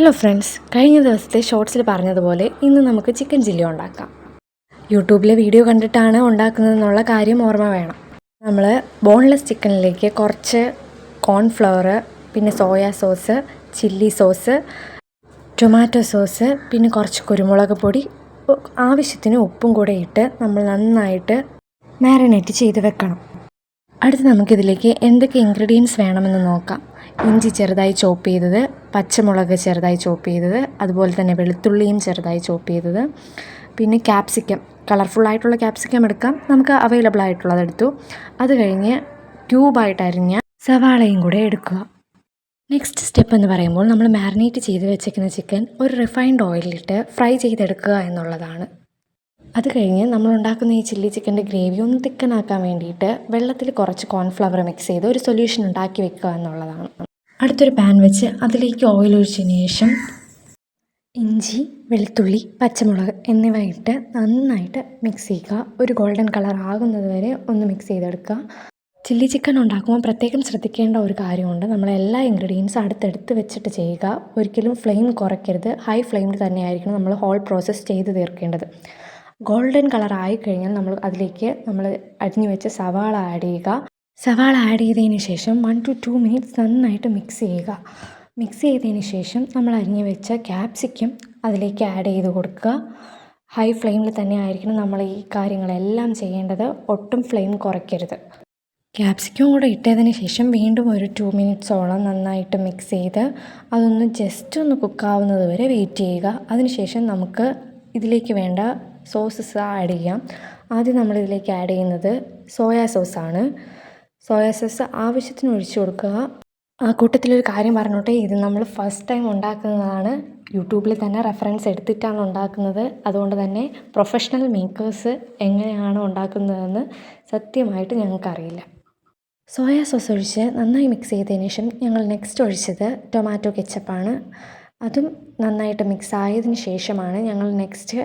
Hello friends കഴിഞ്ഞ ദിവസത്തെ ഷോർട്സിൽ പറഞ്ഞതുപോലെ ഇന്ന് നമുക്ക് ചിക്കൻ ചില്ലി ഉണ്ടാക്കാം. യൂട്യൂബിലെ വീഡിയോ കണ്ടിട്ടാണ് ഉണ്ടാക്കുന്നതെന്നുള്ള കാര്യം ഓർമ്മ വേണം. നമ്മൾ ബോൺലെസ് ചിക്കനിലേക്ക് കുറച്ച് കോൺഫ്ലവർ പിന്നെ soya sauce chilli sauce tomato sauce പിന്നെ കുറച്ച് കുരുമുളക് പൊടി ആവശ്യത്തിന് ഉപ്പും കൂടെ ഇട്ട് നമ്മൾ നന്നായിട്ട് മാരിനേറ്റ് ചെയ്ത് വെക്കണം. അടുത്ത് നമുക്കിതിലേക്ക് എന്തൊക്കെ ഇൻഗ്രീഡിയൻസ് വേണമെന്ന് നോക്കാം. ഇഞ്ചി ചെറുതായി ചോപ്പ് ചെയ്തത് പച്ചമുളക് ചെറുതായി ചോപ്പ് ചെയ്തത് അതുപോലെ തന്നെ വെളുത്തുള്ളിയും ചെറുതായി ചോപ്പ് ചെയ്തത്. പിന്നെ ക്യാപ്സിക്കം കളർഫുൾ ആയിട്ടുള്ള ക്യാപ്സിക്കം എടുക്കാം. നമുക്ക് അവൈലബിൾ ആയിട്ടുള്ളത് എടുത്തു. അത് കഴിഞ്ഞ് ക്യൂബായിട്ട് അരിഞ്ഞ സവാളയും കൂടെ എടുക്കുക. നെക്സ്റ്റ് സ്റ്റെപ്പ് എന്ന് പറയുമ്പോൾ നമ്മൾ മാരിനേറ്റ് ചെയ്ത് വെച്ചേക്കുന്ന ചിക്കൻ ഒരു റിഫൈൻഡ് ഓയിലിട്ട് ഫ്രൈ ചെയ്തെടുക്കുക എന്നുള്ളതാണ്. അത് കഴിഞ്ഞ് നമ്മൾ ഉണ്ടാക്കുന്ന ഈ ചില്ലി ചിക്കന്റെ ഗ്രേവി ഒന്ന് തിക്കനാക്കാൻ വേണ്ടിയിട്ട് വെള്ളത്തിൽ കുറച്ച് കോൺഫ്ലവർ മിക്സ് ചെയ്ത് ഒരു സൊല്യൂഷൻ ഉണ്ടാക്കി വെക്കുക എന്നുള്ളതാണ്. അടുത്തൊരു പാൻ വെച്ച് അതിലേക്ക് ഓയിൽ ഒഴിച്ചതിന് ശേഷം ഇഞ്ചി വെളുത്തുള്ളി പച്ചമുളക് എന്നിവ ഇട്ട് നന്നായിട്ട് മിക്സ് ചെയ്യുക. ഒരു ഗോൾഡൻ കളർ ആകുന്നത് വരെ ഒന്ന് മിക്സ് ചെയ്തെടുക്കുക. ചില്ലി ചിക്കൻ ഉണ്ടാക്കുമ്പോൾ പ്രത്യേകം ശ്രദ്ധിക്കേണ്ട ഒരു കാര്യമുണ്ട്. നമ്മൾ എല്ലാ ഇൻഗ്രീഡിയൻസ് അടുത്തടുത്ത് വെച്ചിട്ട് ചെയ്യുക. ഒരിക്കലും ഫ്ലെയിം കുറയ്ക്കരുത്. ഹൈ ഫ്ലെയിമിൽ തന്നെയായിരിക്കണം നമ്മൾ ഹോൾ പ്രോസസ്സ് ചെയ്ത് തീർക്കേണ്ടത്. ഗോൾഡൻ കളർ ആയി കഴിഞ്ഞാൽ നമ്മൾ അതിലേക്ക് നമ്മൾ അരിഞ്ഞു വെച്ച സവാള ആഡ് ചെയ്യുക. സവാള ആഡ് ചെയ്തതിന് ശേഷം വൺ ടു ടു മിനിറ്റ്സ് നന്നായിട്ട് മിക്സ് ചെയ്യുക. മിക്സ് ചെയ്തതിന് ശേഷം നമ്മൾ അരിഞ്ഞു വെച്ച ക്യാപ്സിക്കം അതിലേക്ക് ആഡ് ചെയ്ത് കൊടുക്കുക. ഹൈ ഫ്ലെയിമിൽ തന്നെ ആയിരിക്കണം നമ്മൾ ഈ കാര്യങ്ങളെല്ലാം ചെയ്യേണ്ടത്. ഒട്ടും ഫ്ലെയിം കുറയ്ക്കരുത്. ക്യാപ്സിക്കം കൂടെ ഇട്ടതിന് ശേഷം വീണ്ടും ഒരു ടു മിനിറ്റ്സോളം നന്നായിട്ട് മിക്സ് ചെയ്ത് അതൊന്ന് ജസ്റ്റ് ഒന്ന് കുക്കാവുന്നത് വരെ വെയിറ്റ് ചെയ്യുക. അതിനുശേഷം നമുക്ക് ഇതിലേക്ക് വേണ്ട സോസസ് ആഡ് ചെയ്യാം. ആദ്യം നമ്മളിതിലേക്ക് ആഡ് ചെയ്യുന്നത് സോയാ സോസാണ് സോയാ സോസ് ആവശ്യത്തിന് ഒഴിച്ചു കൊടുക്കുക. ആ കൂട്ടത്തിലൊരു കാര്യം പറഞ്ഞോട്ടെ. ഇത് നമ്മൾ ഫസ്റ്റ് ടൈം ഉണ്ടാക്കുന്നതാണ്. യൂട്യൂബിൽ തന്നെ റെഫറൻസ് എടുത്തിട്ടാണ് ഉണ്ടാക്കുന്നത്. അതുകൊണ്ട് തന്നെ പ്രൊഫഷണൽ മേക്കേഴ്സ് എങ്ങനെയാണ് ഉണ്ടാക്കുന്നതെന്ന് സത്യമായിട്ട് ഞങ്ങൾക്കറിയില്ല. സോയാ സോസ് ഒഴിച്ച് നന്നായി മിക്സ് ചെയ്തതിന് ശേഷം ഞങ്ങൾ നെക്സ്റ്റ് ഒഴിച്ചത് ടൊമാറ്റോ കെച്ചപ്പാണ് അതും നന്നായിട്ട് മിക്സ് ആയതിനു ശേഷമാണ് ഞങ്ങൾ നെക്സ്റ്റ്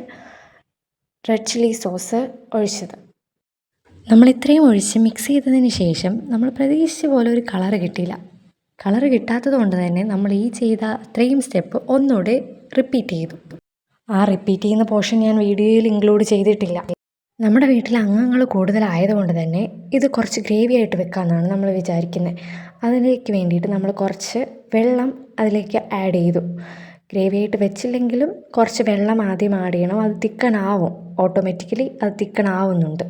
റെഡ് ചില്ലി സോസ് ഒഴിച്ചത്. നമ്മൾ ഇത്രയും ഒഴിച്ച് മിക്സ് ചെയ്തതിന് ശേഷം നമ്മൾ പ്രതീക്ഷിച്ച പോലെ ഒരു കളർ കിട്ടിയില്ല. കളർ കിട്ടാത്തത് കൊണ്ട് തന്നെ നമ്മൾ ഈ ചെയ്ത അത്രയും സ്റ്റെപ്പ് ഒന്നുകൂടെ റിപ്പീറ്റ് ചെയ്തു. ആ റിപ്പീറ്റ് ചെയ്യുന്ന പോർഷൻ ഞാൻ വീഡിയോയിൽ ഇൻക്ലൂഡ് ചെയ്തിട്ടില്ല. നമ്മുടെ വീട്ടിൽ അംഗങ്ങൾ കൂടുതലായതുകൊണ്ട് തന്നെ ഇത് കുറച്ച് ഗ്രേവി ആയിട്ട് വെക്കാമെന്നാണ് നമ്മൾ വിചാരിക്കുന്നത്. അതിലേക്ക് വേണ്ടിയിട്ട് നമ്മൾ കുറച്ച് വെള്ളം അതിലേക്ക് ആഡ് ചെയ്തു. ഗ്രേവി ആയിട്ട് വെച്ചില്ലെങ്കിലും കുറച്ച് വെള്ളം ആദ്യം ആഡ് ചെയ്യണം. അത് തിക്കണാവും ഓട്ടോമാറ്റിക്കലി അത് തിക്കണാവുന്നുണ്ട്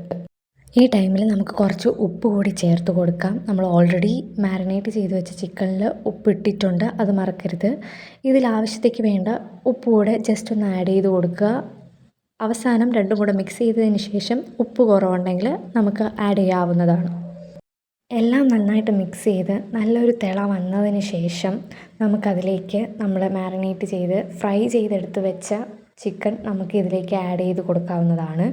ഈ ടൈമിൽ നമുക്ക് കുറച്ച് ഉപ്പ് കൂടി ചേർത്ത് കൊടുക്കാം. നമ്മൾ ഓൾറെഡി മാരിനേറ്റ് ചെയ്ത് വെച്ച ചിക്കനിൽ ഉപ്പിട്ടിട്ടുണ്ട് അത് മറക്കരുത്. ഇതിൽ ആവശ്യത്തേക്ക് വേണ്ട ഉപ്പ് കൂടെ ജസ്റ്റ് ഒന്ന് ആഡ് ചെയ്ത് കൊടുക്കുക. അവസാനം രണ്ടും കൂടെ മിക്സ് ചെയ്തതിന് ശേഷം ഉപ്പ് കുറവുണ്ടെങ്കിൽ നമുക്ക് ആഡ് ചെയ്യാവുന്നതാണ്. എല്ലാം നന്നായിട്ട് മിക്സ് ചെയ്ത് നല്ലൊരു തിള വന്നതിന് ശേഷം നമുക്കതിലേക്ക് നമ്മൾ മാരിനേറ്റ് ചെയ്ത് ഫ്രൈ ചെയ്തെടുത്ത് വെച്ച ചിക്കൻ നമുക്ക് ഇതിലേക്ക് ആഡ് ചെയ്ത് കൊടുക്കാവുന്നതാണ്.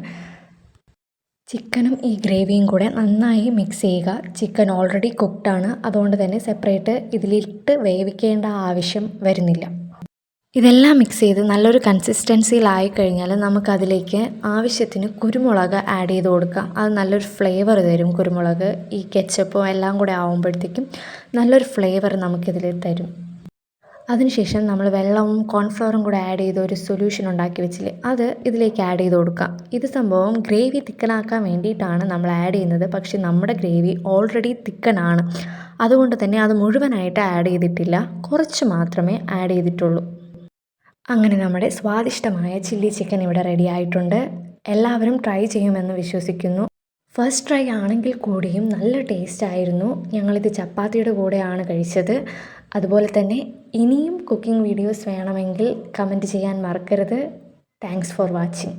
ചിക്കനും ഈ ഗ്രേവിയും കൂടെ നന്നായി മിക്സ് ചെയ്യുക. ചിക്കൻ ഓൾറെഡി കുക്ക്ഡാണ് അതുകൊണ്ട് തന്നെ സെപ്പറേറ്റ് ഇതിലിട്ട് വേവിക്കേണ്ട ആവശ്യം വരുന്നില്ല. ഇതെല്ലാം മിക്സ് ചെയ്ത് നല്ലൊരു കൺസിസ്റ്റൻസിയിലായി കഴിഞ്ഞാൽ നമുക്കതിലേക്ക് ആവശ്യത്തിന് കുരുമുളക് ആഡ് ചെയ്ത് കൊടുക്കാം. അത് നല്ലൊരു ഫ്ലേവർ തരും കുരുമുളക്. ഈ കെച്ചപ്പും എല്ലാം കൂടെ ആകുമ്പോഴത്തേക്കും നല്ലൊരു ഫ്ലേവർ നമുക്കിതിൽ തരും. അതിനുശേഷം നമ്മൾ വെള്ളവും കോൺഫ്ലവറും കൂടെ ആഡ് ചെയ്ത് ഒരു സൊല്യൂഷൻ ഉണ്ടാക്കി വെച്ചില്ലേ അത് ഇതിലേക്ക് ആഡ് ചെയ്ത് കൊടുക്കാം. ഇത് സംഭവം ഗ്രേവി തിക്കനാക്കാൻ വേണ്ടിയിട്ടാണ് നമ്മൾ ആഡ് ചെയ്യുന്നത്. പക്ഷേ നമ്മുടെ ഗ്രേവി ഓൾറെഡി തിക്കനാണ് അതുകൊണ്ട് തന്നെ അത് മുഴുവനായിട്ട് ആഡ് ചെയ്തിട്ടില്ല. കുറച്ച് മാത്രമേ ആഡ് ചെയ്തിട്ടുള്ളൂ. അങ്ങനെ നമ്മുടെ സ്വാദിഷ്ടമായ ചില്ലി ചിക്കൻ ഇവിടെ റെഡി ആയിട്ടുണ്ട്. എല്ലാവരും ട്രൈ ചെയ്യുമെന്ന് വിശ്വസിക്കുന്നു. ഫസ്റ്റ് ട്രൈ ആണെങ്കിൽ കൂടിയും നല്ല ടേസ്റ്റ് ആയിരുന്നു. ഞങ്ങളിത് ചപ്പാത്തിയുടെ കൂടെയാണ് കഴിച്ചത്. അതുപോലെ തന്നെ ഇനിയും കുക്കിംഗ് വീഡിയോസ് വേണമെങ്കിൽ കമന്റ് ചെയ്യാൻ മറക്കരുത്. Thanks for watching